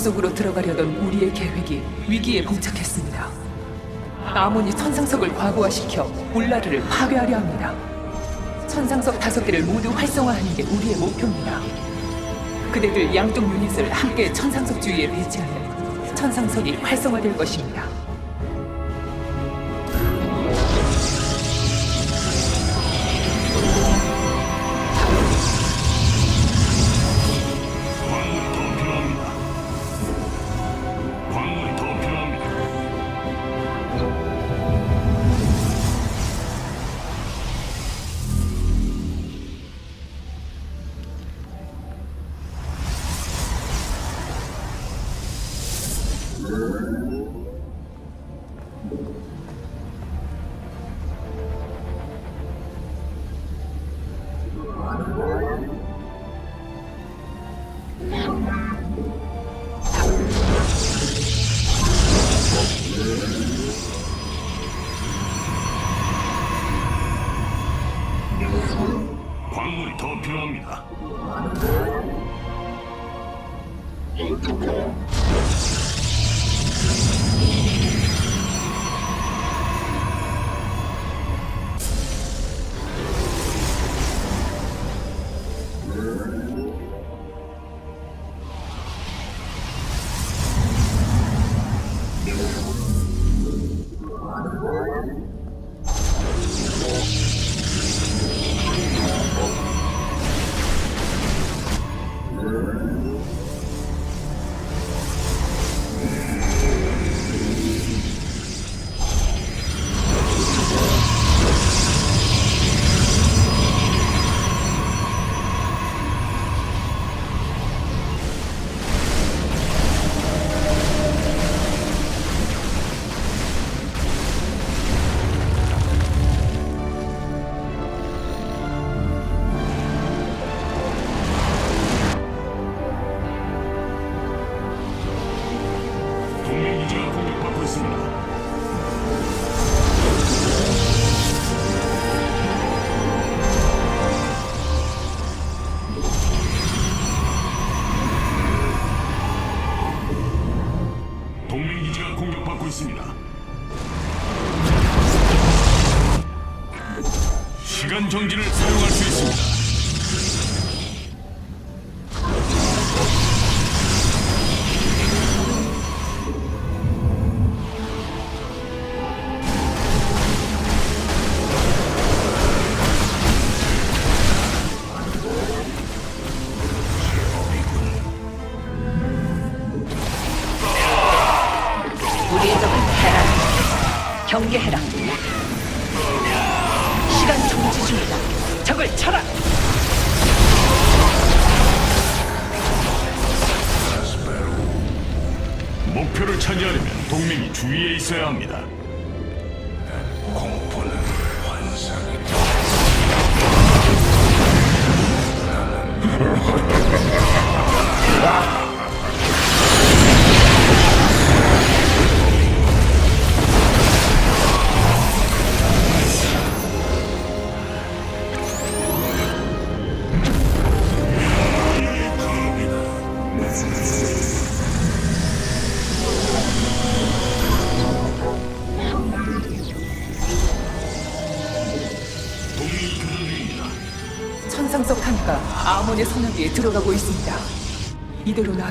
속으로 들어가려던 우리의 계획이 위기에 봉착했습니다. 아몬이 천상석을 과부하시켜 울라르를 파괴하려 합니다. 천상석 다섯 개를 모두 활성화하는 게 우리의 목표입니다. 그대들 양쪽 유닛을 함께 천상석 주위에 배치하면 천상석이 활성화될 것입니다.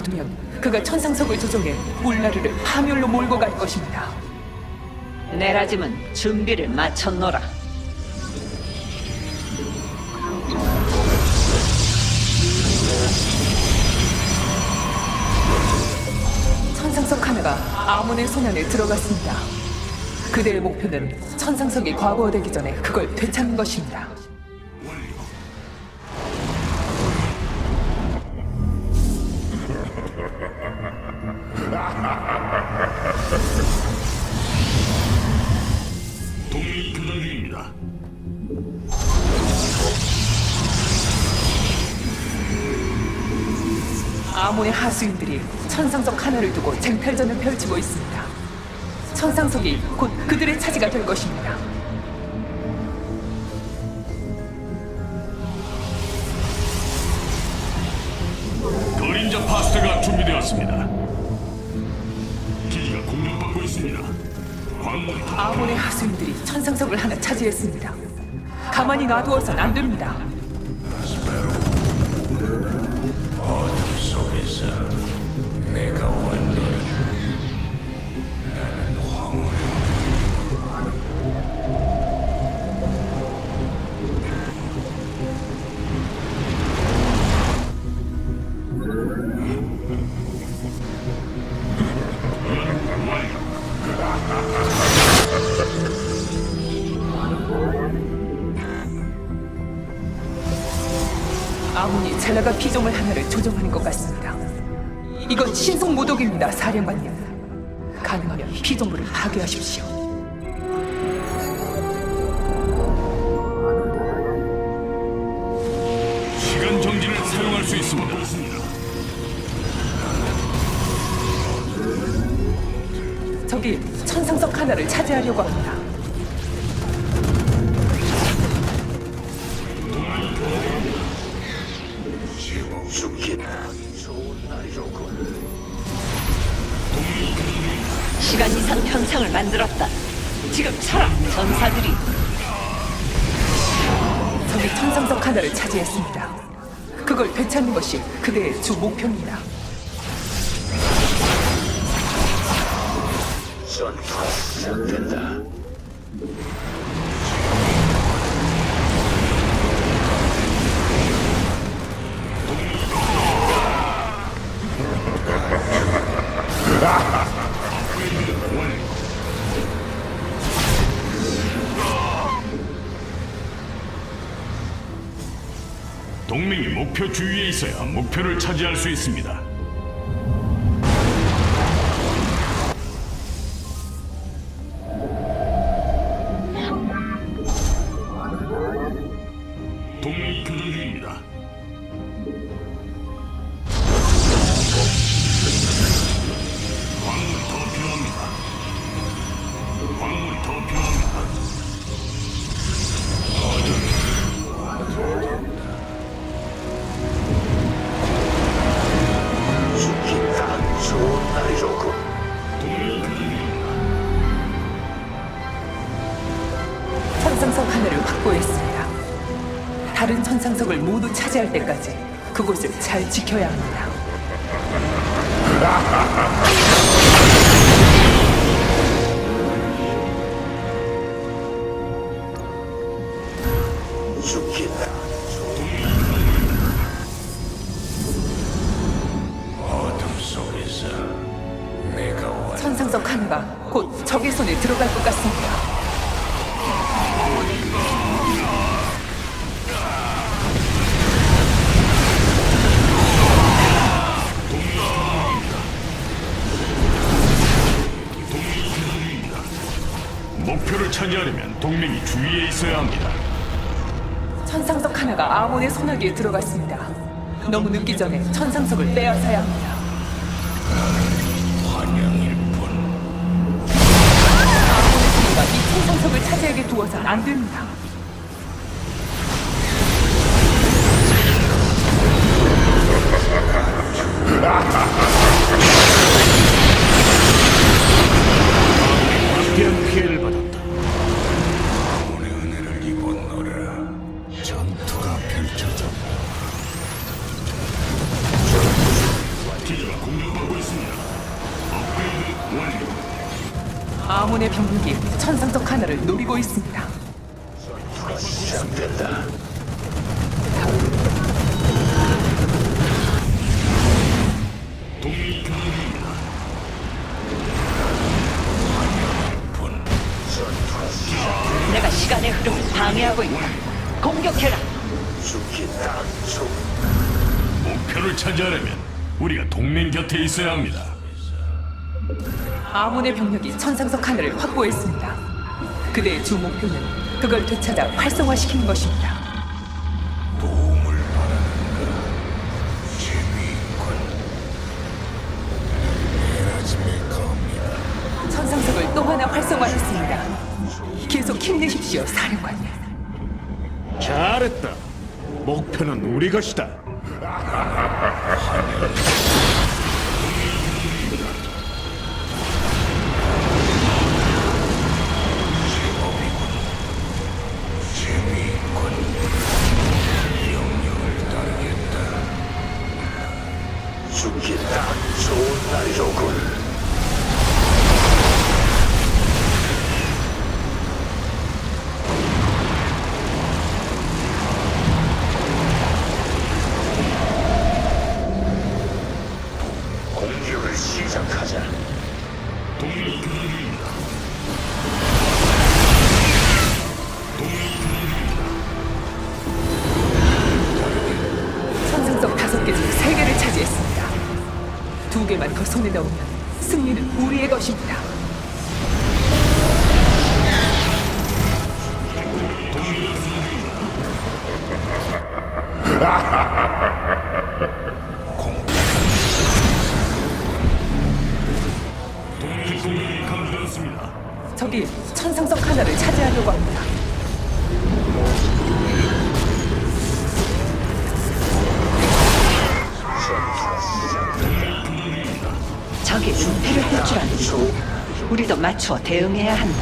놔두면 그가 천상석을 조종해 울라르를 파멸로 몰고 갈 것입니다. 내라짐은 준비를 마쳤노라. 천상석 하나가 아몬의 손안에 들어갔습니다. 그대의 목표는 천상석이 과거되기 전에 그걸 되찾는 것입니다. 수인들이 천상석 하나를 두고 쟁탈전을 펼치고 있습니다. 천상석이 곧 그들의 차지가 될 것입니다. 준비되었습니다. 기지가 공격받고 있습니다. 광물이 더 아몬의 하수인들이 천상석을 하나 차지했습니다. 가만히 놔두어선 안 됩니다. 속에서 내가 왔노라. 나는 황홀. 아몬이 젤라가 피조물 하나를 조종하는 것 같습니다. 이건 신속 모독입니다, 사령관님. 가능하면 피조물을 파괴하십시오. 시간 정지를 사용할 수 있습니다. 저기 천상석 하나를 차지하려고 합니다. 좋은 날이로군. 시간 이상 현상을 만들었다. 지금 쳐라, 전사들이. 저기 천상석 하나를 차지했습니다. 그걸 되찾는 것이 그대의 주 목표입니다. 전투가 시작된다. 동맹이 목표 주위에 있어야 목표를 차지할 수 있습니다. 천상석 하나를 확보했습니다. 다른 천상석을 모두 차지할 때까지 그곳을 잘 지켜야 합니다. 죽기 딱 어둠 속에서 내가 왔. 천상석 하나가 곧 적의 손에 들어갈 것 같습니다. 목표를 차지하려면 동맹이 주위에 있어야 합니다. 천상석 하나가 아몬의 손아귀에 들어갔습니다. 너무 늦기 전에 천상석을 빼앗아야 합니다. 환영일 뿐. 아몬의 손아가 이 천상석을 차지하게 두어선 안 됩니다. 아몬의 병력이 천상석 하나를 노리고 있습니다. 시작된다. 전투가 시작. 내가 시간의 흐름을 방해하고 있다. 공격해라. 죽기 딱 좋은 목표를 차지하려면 우리가 동맹 곁에 있어야 합니다. 아몬의 병력이 천상석 하나를 확보했습니다. 그대의 주 목표는 그걸 되찾아 활성화시키는 것입니다. 도움을 겁니다. 천상석을 또 하나 활성화했습니다. 계속 힘내십시오, 사령관님. 잘했다. 목표는 우리 것이다. 적이 천상석 하나를 차지하려고 합니다. 적이 은폐를 호출하니 우리도 맞춰 대응해야 한다.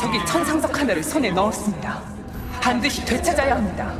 적이 천상석 하나를 손에 넣었습니다. 반드시 되찾아야 합니다.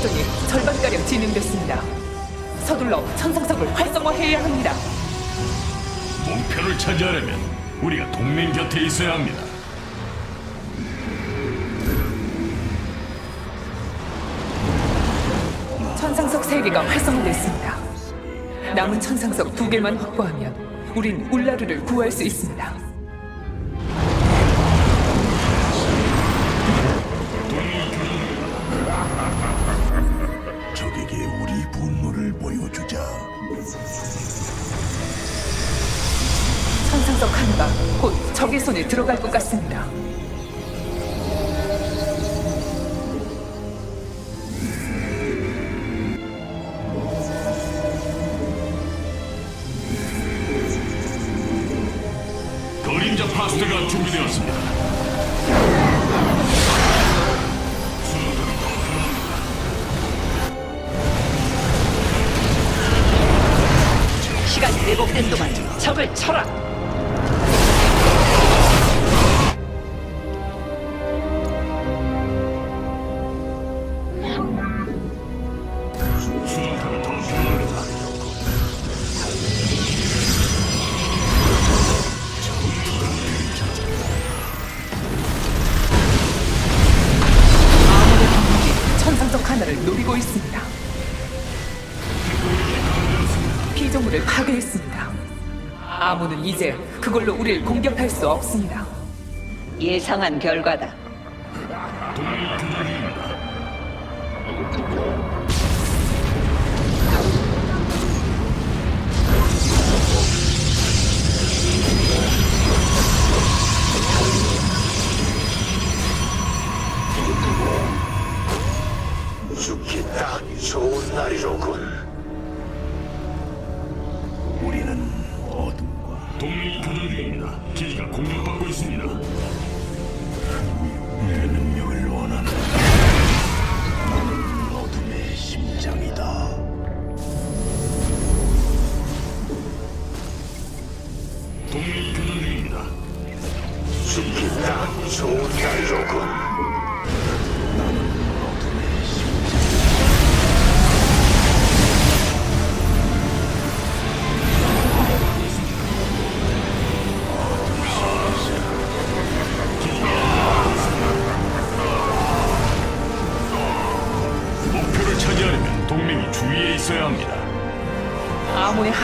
작전이 절반가량 진행됐습니다. 서둘러 천상석을 활성화해야 합니다. 목표를 차지하려면 우리가 동맹 곁에 있어야 합니다. 천상석 세개가 활성화됐습니다. 남은 천상석 두개만 확보하면 우린 울라르를 구할 수 있습니다. 하나가 곧 적의 손에 들어갈 것 같습니다. 그림자 파스타가 준비되었습니다. 시간이 왜곡된 동안 적을 쳐라. 그걸로 우리를 공격할 수 없습니다. 예상한 결과다. 죽기 딱 좋은 날이로군. 동맹 교전 중입니다. 기지가 공격받고 있습니다.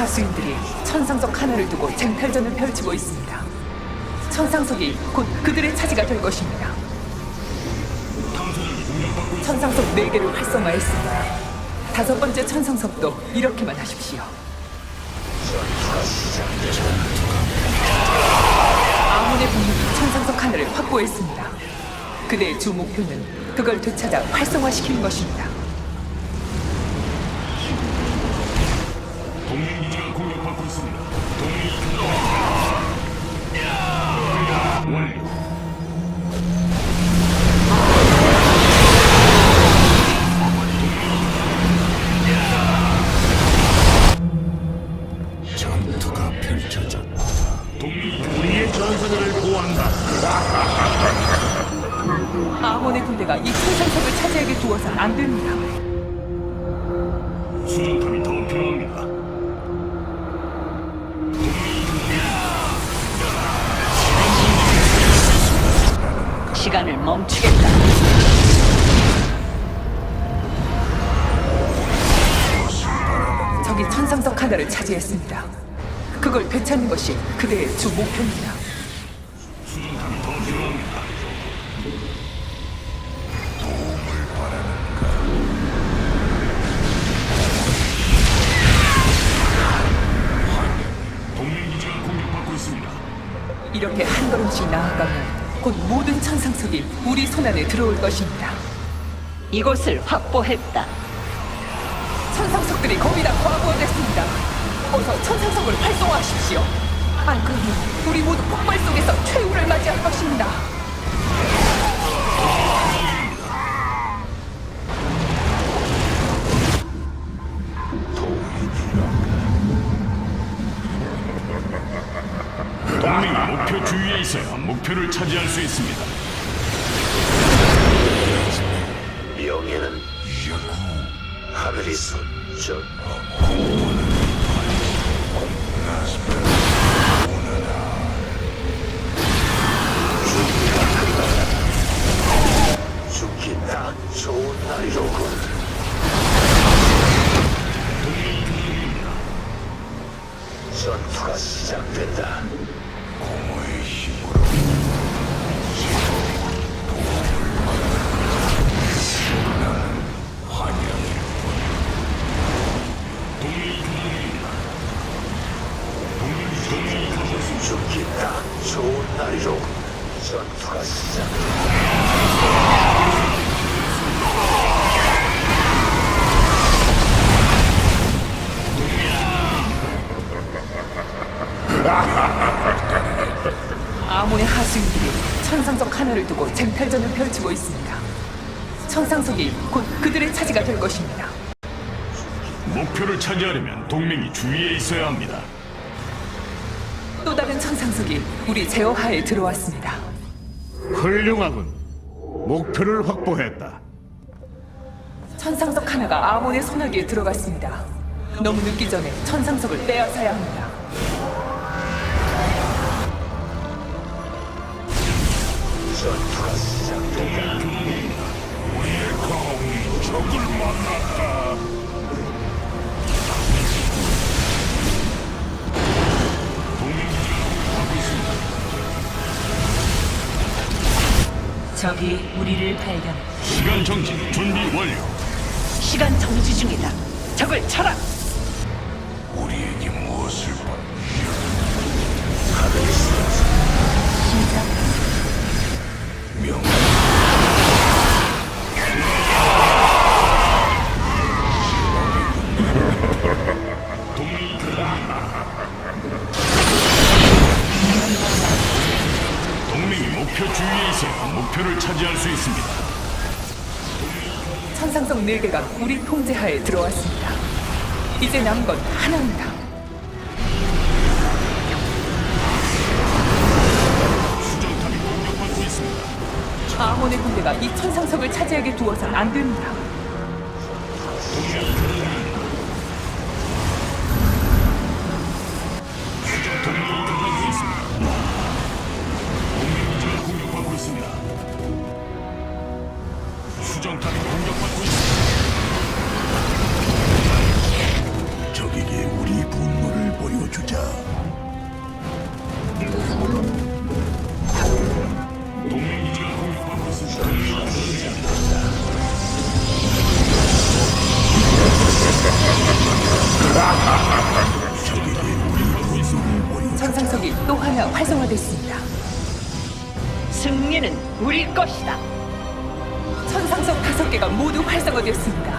아몬의 하수인들이 천상석 하나를 두고 쟁탈전을 펼치고 있습니다. 천상석이 곧 그들의 차지가 될 것입니다. 천상석 4개를 활성화했습니다. 다섯 번째 천상석도 이렇게만 하십시오. 아몬의 병력이 천상석 하나를 확보했습니다. 그대의 주 목표는 그걸 되찾아 활성화시키는 것입니다. 있습니다. 천상석 하나를 차지했습니다. 그걸 되찾는 것이 그대의 주 목표입니다. 이렇게 한 걸음씩 나아가면 곧 모든 천상석이 우리 손안에 들어올 것입니다. 이곳을 확보했다. 다 과부하됐습니다. 어서 천상석을 활성화하십시오. 안 그러면 우리 모두 폭발 속에서 최후를 맞이할 것입니다. 동맹이 목표 주위에 있어야 목표를 차지할 수 있습니다. 시작된다. 공허의 힘으로 가고 딱 좋은 날이로군 전투가 시작된다 아몬의 하수인들이 천상석 하나를 두고 쟁탈전을 펼치고 있습니다. 천상석이 곧 그들의 차지가 될 것입니다. 목표를 차지하려면 동맹이 주위에 있어야 합니다. 또 다른 천상석이 우리 제어하에 들어왔습니다. 훌륭하군. 목표를 확보했다. 천상석 하나가 아몬의 손아귀에 들어갔습니다. 너무 늦기 전에 천상석을 빼앗아야 합니다. 전투가 시작된다 적이 우리를 발견. 시간 정지 준비 완료. 시간 정지 중이다. 적을 쳐라. 우리에게 무엇을 바명동 맹이 동맹이 목표 주위에 있어야 목표를 차지할 수 있습니다. 천상석 4개가 우리 통제하에 들어왔습니다. 이제 남은 건 하나입니다. 아몬의 군대가 이 천상석을 차지하게 두어선 안 됩니다. 천상석이 또 하나 활성화됐습니다. 승리는 우리 것이다. 천상석 다섯 개가 모두 활성화되었습니다.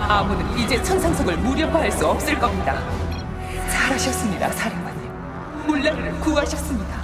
아무는 이제 천상석을 무력화할 수 없을 겁니다. 잘하셨습니다, 사령관님. 물라를 구하셨습니다.